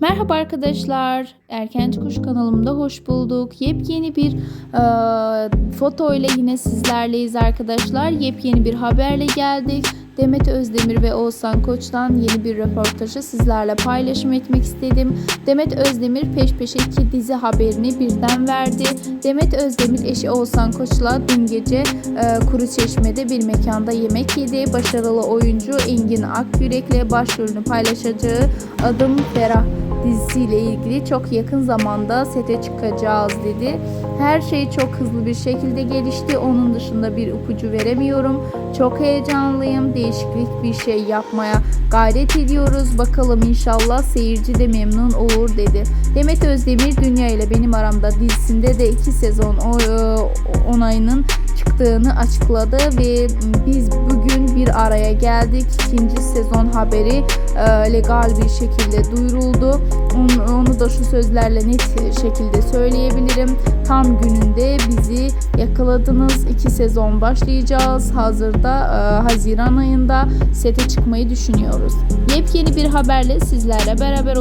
Merhaba arkadaşlar. Erken Çıkış kanalımda hoş bulduk. Yepyeni bir e, foto ile yine sizlerleyiz arkadaşlar. Yepyeni bir haberle geldik. Demet Özdemir ve Oğuzhan Koç'tan yeni bir röportajı sizlerle paylaşım etmek istedim. Demet Özdemir peş peşe iki dizi haberini birden verdi. Demet Özdemir eşi Oğuzhan Koç'la dün gece e, Kuruçeşme'de bir mekanda yemek yedi. Başarılı oyuncu Engin Akyürek'le başrolünü paylaşacağı Adım Ferah dizisiyle ilgili çok yakın zamanda sete çıkacağız dedi. Her şey çok hızlı bir şekilde gelişti. Onun dışında bir ipucu veremiyorum. Çok heyecanlıyım. Değişiklik bir şey yapmaya gayret ediyoruz. Bakalım inşallah seyirci de memnun olur dedi. Demet Özdemir Dünya ile Benim Aramda dizisinde de iki sezon e, onayının çıktığını açıkladı ve biz araya geldik. İkinci sezon haberi e, legal bir şekilde duyuruldu. Onu, onu da şu sözlerle net şekilde söyleyebilirim. Tam gününde bizi yakaladınız. İki sezon başlayacağız. Hazırda e, Haziran ayında sete çıkmayı düşünüyoruz. Yepyeni bir haberle sizlerle beraber ol-